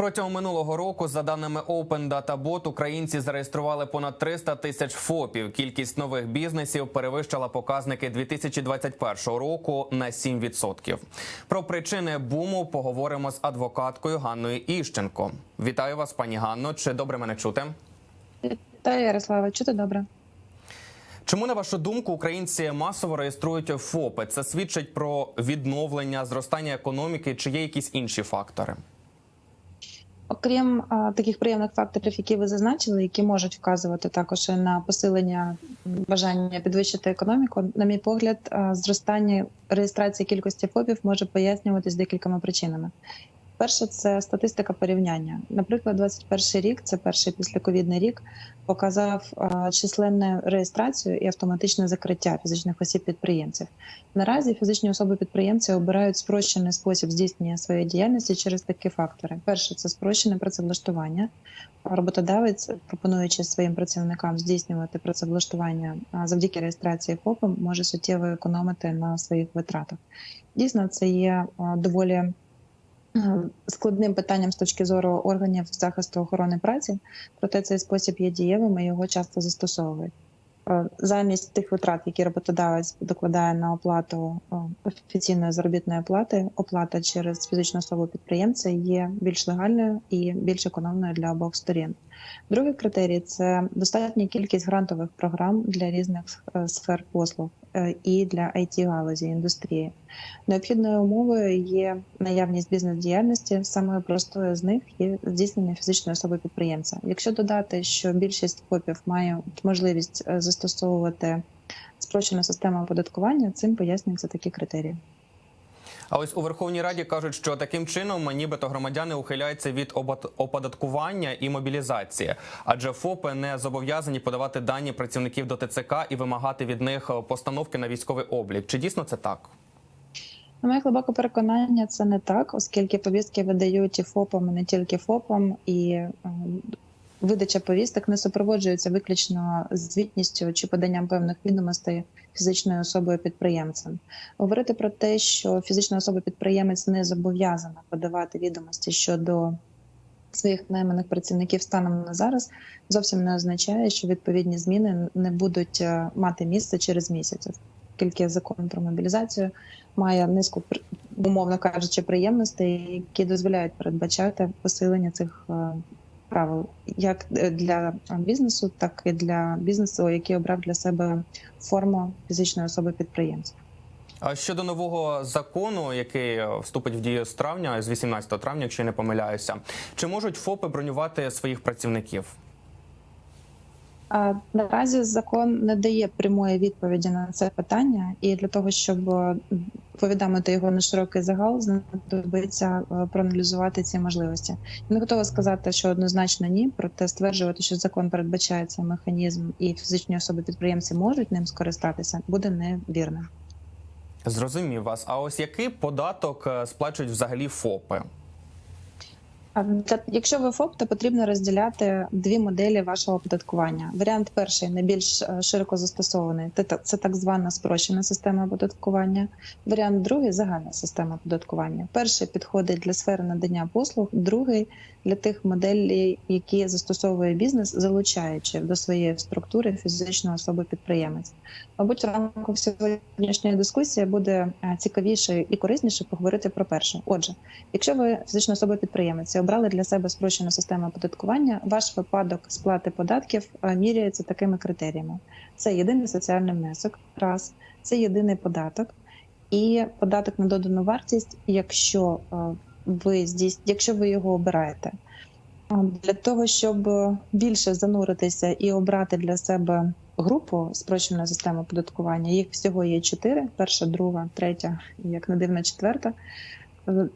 Протягом минулого року, за даними Open Data Bot, українці зареєстрували понад 300 тисяч ФОПів. Кількість нових бізнесів перевищила показники 2021 року на 7%. Про причини буму поговоримо з адвокаткою Ганною Іщенко. Вітаю вас, пані Ганно. Чи добре мене чути? Та Ярослава, чути добре. Чому на вашу думку українці масово реєструють ФОПи? Це свідчить про відновлення, зростання економіки, чи є якісь інші фактори? Окрім а, таких приємних факторів, які ви зазначили, які можуть вказувати також на посилення бажання підвищити економіку, на мій погляд, а, зростання реєстрації кількості ФОПів може пояснюватись декількома причинами. Перше, це статистика порівняння. Наприклад, 21 рік, це перший післяковідний рік, показав численну реєстрацію і автоматичне закриття фізичних осіб підприємців. Наразі фізичні особи-підприємці обирають спрощений спосіб здійснення своєї діяльності через такі фактори: перше це спрощене працевлаштування. Роботодавець, пропонуючи своїм працівникам здійснювати працевлаштування завдяки реєстрації ФОПу, може суттєво економити на своїх витратах. Дійсно, це є доволі складним питанням з точки зору органів захисту охорони праці, проте цей спосіб є дієвим і його часто застосовують. Е, Замість тих витрат, які роботодавець докладає на оплату е, офіційної заробітної плати, оплата через фізичну особу підприємця є більш легальною і більш економною для обох сторін. Другий критерій це достатня кількість грантових програм для різних е, сфер послуг е, і для it галузі індустрії. Необхідною умовою є наявність бізнес-діяльності. Самою простою з них є здійснення фізичної особи підприємця. Якщо додати, що більшість ФОПів має можливість е, застосовувати спрощену систему оподаткування, цим пояснюються такі критерії. А ось у Верховній Раді кажуть, що таким чином нібито громадяни ухиляються від оподаткування і мобілізації, адже ФОПи не зобов'язані подавати дані працівників до ТЦК і вимагати від них е, постановки на військовий облік. Чи дійсно це так? На моє глибоке переконання, це не так, оскільки повістки видають і ФОПам, і не тільки ФОПам, і е, видача повісток не супроводжується виключно звітністю чи поданням певних відомостей фізичною особою підприємцем. Говорити про те, що фізична особа підприємець не зобов'язана подавати відомості щодо своїх найманих працівників станом на зараз, зовсім не означає, що відповідні зміни не будуть е, мати місце через місяць. Оскільки закон про мобілізацію має низку умовно кажучи приємностей, які дозволяють передбачати посилення цих е, правил як е, для бізнесу, так і для бізнесу, який обрав для себе форму фізичної особи підприємця. А щодо нового закону, який е, вступить в дію з травня, з 18 травня, якщо я не помиляюся, чи можуть ФОПи бронювати своїх працівників? Наразі закон не дає прямої відповіді на це питання, і для того, щоб е, повідомити його на широкий загал, знадобиться е, проаналізувати ці можливості. Не готова сказати, що однозначно ні, проте стверджувати, що закон передбачає цей механізм, і фізичні особи підприємці можуть ним скористатися, буде невірним. Зрозумів вас. А ось який податок е, сплачують взагалі ФОПи? Якщо ви ФОП, то потрібно розділяти дві моделі вашого оподаткування. Варіант перший найбільш е, широко застосований. Це так звана спрощена система оподаткування. Варіант другий загальна система оподаткування. Перший підходить для сфери надання послуг, другий для тих моделей, які застосовує бізнес, залучаючи до своєї структури фізичну особу підприємець. Мабуть, рамках сьогоднішньої дискусії буде е, цікавіше і корисніше поговорити про перше. Отже, Якщо ви фізична особа підприємець і обрали для себе спрощену систему оподаткування, ваш випадок сплати податків е, міряється такими критеріями: це єдиний соціальний внесок, раз, це єдиний податок і податок на додану вартість, якщо е, ви здійс... якщо ви його обираєте. Для того, щоб більше зануритися і обрати для себе групу спрощеної системи оподаткування, їх всього є чотири: перша, друга, третя, і як не дивно, четверта.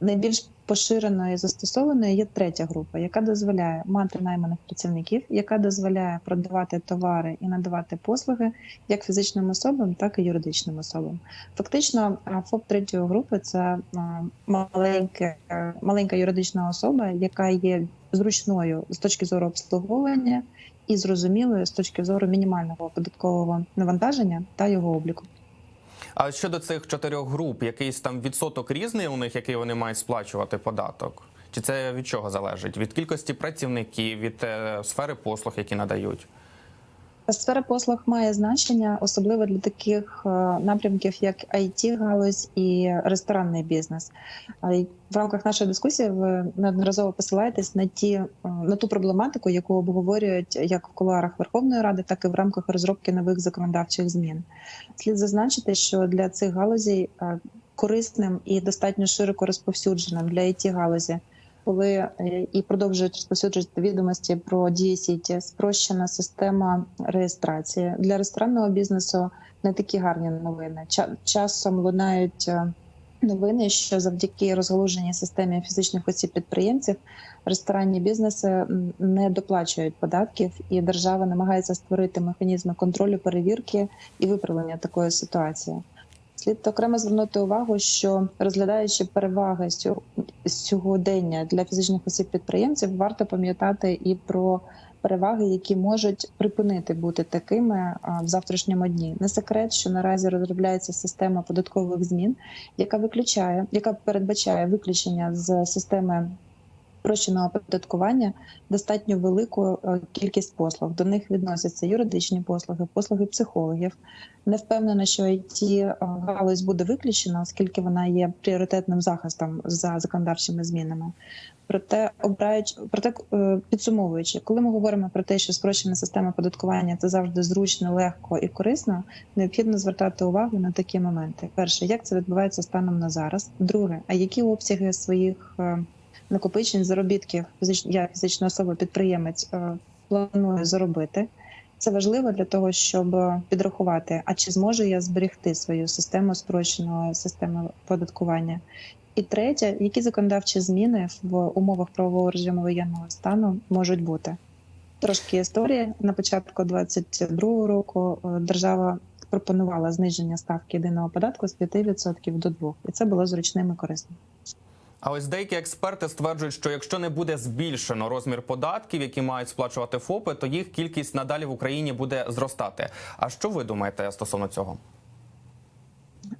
Найбільш поширеною і застосованою є третя група, яка дозволяє мати найманих працівників, яка дозволяє продавати товари і надавати послуги як фізичним особам, так і юридичним особам. Фактично, ФОП третьої групи це а, маленьке, е, маленька юридична особа, яка є зручною з точки зору обслуговування і зрозумілою з точки зору мінімального податкового навантаження та його обліку. А щодо цих чотирьох груп, якийсь там відсоток різний у них, який вони мають сплачувати податок? Чи це від чого залежить? Від кількості працівників, від е, сфери послуг, які надають? Сфера послуг має значення, особливо для таких е, напрямків, як it галузь і ресторанний бізнес. В рамках нашої дискусії ви неодноразово посилаєтесь на ті е, на ту проблематику, яку обговорюють як в кулуарах Верховної Ради, так і в рамках розробки нових законодавчих змін. Слід зазначити, що для цих галузей е, корисним і достатньо широко розповсюдженим для it галузі коли е, і продовжують розповсюджувати відомості про дії сіті, спрощена система реєстрації для ресторанного бізнесу. Не такі гарні новини. Ча- Часом лунають е, новини, що завдяки розгалуженій системі фізичних осіб підприємців ресторанні бізнеси не доплачують податків, і держава намагається створити механізми контролю, перевірки і виправлення такої ситуації. Слід окремо звернути увагу, що розглядаючи переваги сьогодення для фізичних осіб підприємців, варто пам'ятати і про переваги, які можуть припинити бути такими в завтрашньому дні. Не секрет, що наразі розробляється система податкових змін, яка виключає, яка передбачає виключення з системи спрощеного оподаткування достатньо велику е, кількість послуг. До них відносяться юридичні послуги, послуги психологів. Не впевнена, що it галузь буде виключена, оскільки вона є пріоритетним захистом за законодавчими змінами. Проте обираючи проте е, підсумовуючи, коли ми говоримо про те, що спрощена система податкування це завжди зручно, легко і корисно, необхідно звертати увагу на такі моменти. Перше, як це відбувається станом на зараз. Друге, а які обсяги своїх е, накопичень заробітків я фізична особа підприємець е, планую заробити. Це важливо для того, щоб підрахувати, а чи зможу я зберегти свою систему спрощеної системи податкування. І третє, які законодавчі зміни в умовах правового режиму воєнного стану можуть бути? Трошки історії на початку 2022 року е, держава пропонувала зниження ставки єдиного податку з 5% до 2%. і це було зручним і корисним. А ось деякі експерти стверджують, що якщо не буде збільшено розмір податків, які мають сплачувати ФОПи, то їх кількість надалі в Україні буде зростати. А що ви думаєте стосовно цього?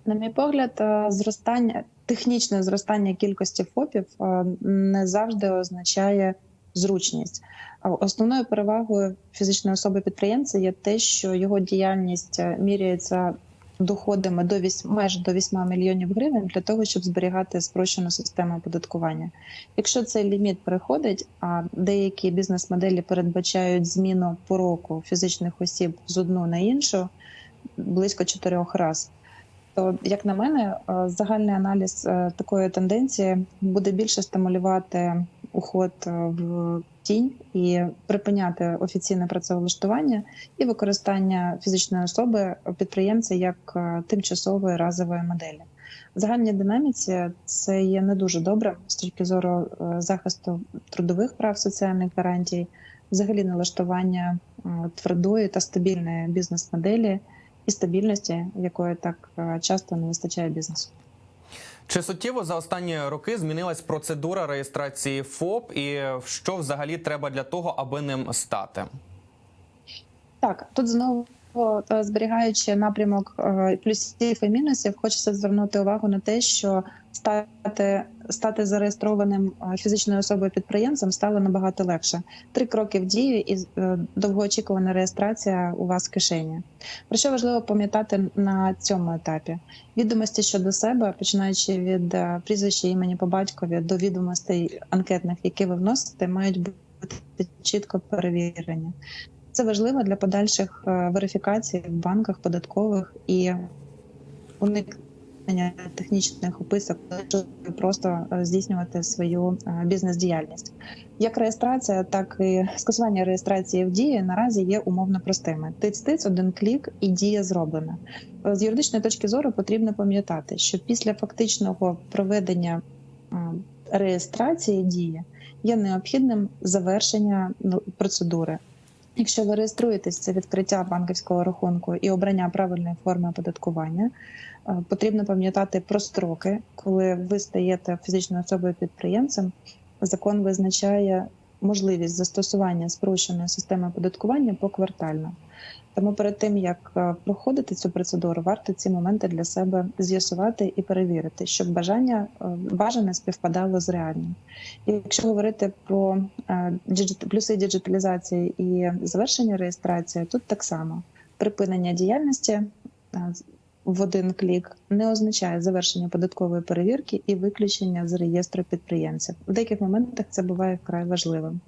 На мій погляд, е, зростання технічне зростання кількості ФОПів е, не завжди означає зручність. Основною перевагою фізичної особи підприємця є те, що його діяльність е, міряється доходами до 8, майже до 8 мільйонів гривень для того, щоб зберігати спрощену систему оподаткування. Якщо цей ліміт переходить, а деякі бізнес-моделі передбачають зміну по року фізичних осіб з одну на іншу близько чотирьох разів. То, як на мене, е, загальний аналіз е, такої тенденції буде більше стимулювати уход е, в тінь і припиняти офіційне працевлаштування і використання фізичної особи підприємця як е, тимчасової разової моделі. В загальній динаміці це є не дуже добре з точки зору е, захисту трудових прав, соціальних гарантій, взагалі налаштування твердої та стабільної бізнес-моделі і стабільності, якої так часто не вистачає бізнесу. Чи суттєво за останні роки змінилась процедура реєстрації ФОП, і що взагалі треба для того, аби ним стати? Так, тут знову зберігаючи напрямок е, плюсів і мінусів, хочеться звернути увагу на те, що стати стати зареєстрованим е, фізичною особою підприємцем стало набагато легше. Три кроки в дію і е, довгоочікувана реєстрація у вас в кишені. Про що важливо пам'ятати на цьому етапі? Відомості щодо себе, починаючи від е, прізвища імені по батькові до відомостей анкетних, які ви вносите, мають бути чітко перевірені. Це важливо для подальших е, верифікацій в банках, податкових і уникнення технічних описок, щоб просто е, здійснювати свою е, бізнес-діяльність. Як реєстрація, так і скасування реєстрації в дії наразі є умовно простими. Тиць-тиць, один клік і дія зроблена. З юридичної точки зору потрібно пам'ятати, що після фактичного проведення реєстрації дії є необхідним завершення ну, процедури. Якщо ви реєструєтесь, це відкриття банківського рахунку і обрання правильної форми оподаткування. е, Потрібно пам'ятати про строки, коли ви стаєте фізичною особою підприємцем. Закон визначає можливість застосування спрощеної системи оподаткування поквартально. Тому перед тим як е, проходити цю процедуру, варто ці моменти для себе з'ясувати і перевірити, щоб бажання е, бажане співпадало з реальним. І якщо говорити про е, плюси діджиталізації і завершення реєстрації, тут так само припинення діяльності в один клік не означає завершення податкової перевірки і виключення з реєстру підприємців. В деяких моментах це буває вкрай важливим.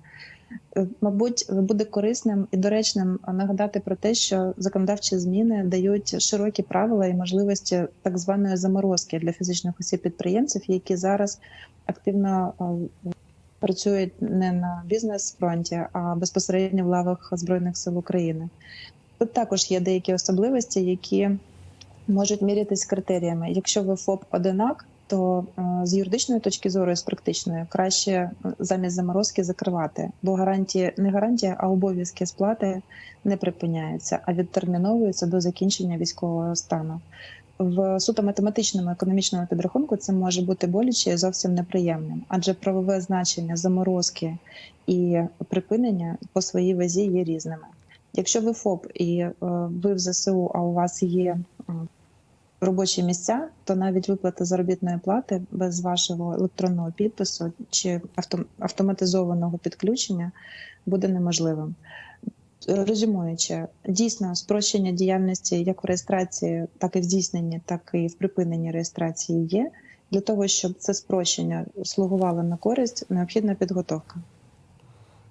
Е, Мабуть, буде корисним і доречним нагадати про те, що законодавчі зміни дають широкі правила і можливості так званої заморозки для фізичних осіб підприємців, які зараз активно е, працюють не на бізнес-фронті, а безпосередньо в лавах збройних сил України. Тут також є деякі особливості, які можуть мірятись критеріями. Якщо ви ФОП одинак, то е, з юридичної точки зору і з практичної краще е, замість заморозки закривати, бо гарантії не гарантія, а обов'язки сплати не припиняються, а відтерміновуються до закінчення військового стану. В суто математичному економічному підрахунку це може бути боляче і зовсім неприємним, адже правове значення заморозки і припинення по своїй вазі є різними. Якщо ви ФОП і е, ви в ЗСУ, а у вас є робочі місця, то навіть виплата заробітної плати без вашого електронного підпису чи авто- автоматизованого підключення буде неможливим. Резюмуючи, дійсно спрощення діяльності як в реєстрації, так і в здійсненні, так і в припиненні реєстрації є. Для того щоб це спрощення слугувало на користь, необхідна підготовка.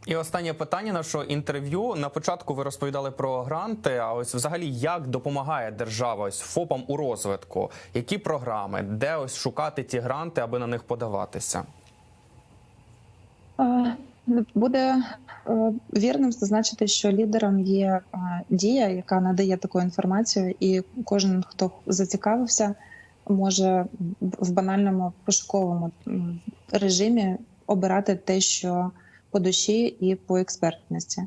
І останнє питання нашого інтерв'ю. На початку ви розповідали про гранти. А ось взагалі як допомагає держава ось ФОПам у розвитку? Які програми, де ось шукати ті гранти, аби на них подаватися? Е, Буде е, вірним зазначити, що лідером є е, дія, яка надає таку інформацію, і кожен, хто зацікавився, може в банальному пошуковому режимі обирати те, що по душі і по експертності.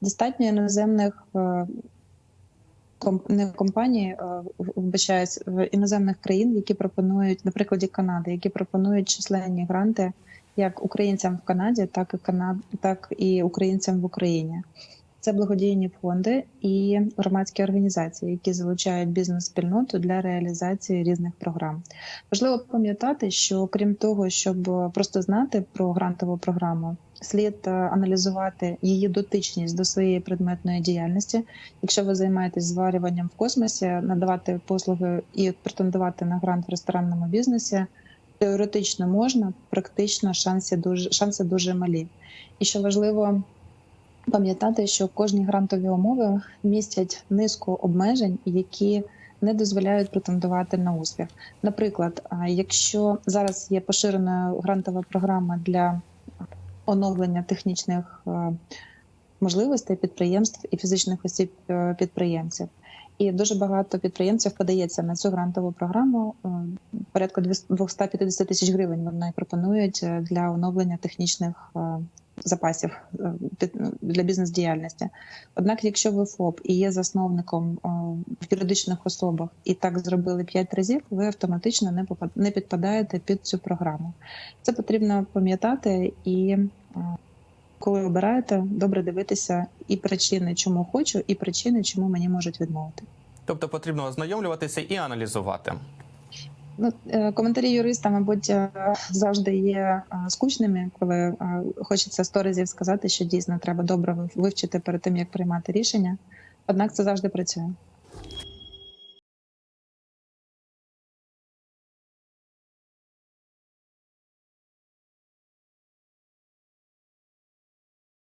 Достатньо іноземних е, не компаній, е, вибачаюсь, в іноземних країн, які пропонують, на прикладі Канади, які пропонують численні гранти як українцям в Канаді, так і Канад, так і українцям в Україні. Це благодійні фонди і громадські організації, які залучають бізнес-спільноту для реалізації різних програм. Важливо пам'ятати, що крім того, щоб просто знати про грантову програму, слід е, аналізувати її дотичність до своєї предметної діяльності. Якщо ви займаєтесь зварюванням в космосі, надавати послуги і претендувати на грант в ресторанному бізнесі. Теоретично можна, практично шанси дуже шанси дуже малі. І що важливо пам'ятати, що кожні грантові умови містять низку обмежень, які не дозволяють претендувати на успіх. Наприклад, якщо зараз є поширена грантова програма для оновлення технічних можливостей підприємств і фізичних осіб е, підприємців. І дуже багато підприємців подається на цю грантову програму. е, Порядка 250 тисяч гривень вони пропонують е, для оновлення технічних запасів е, для бізнес-діяльності. Однак, якщо ви ФОП і є засновником е, в юридичних особах і так зробили 5 разів, ви автоматично не підпадаєте під цю програму. Це потрібно пам'ятати і. е, Коли обираєте, добре дивитися і причини, чому хочу, і причини, чому мені можуть відмовити. Тобто потрібно ознайомлюватися і аналізувати. Ну, е, коментарі юриста, мабуть, е, завжди є е, скучними, коли хочеться сто разів сказати, що дійсно треба добре вивчити перед тим, як приймати рішення. Однак це завжди працює.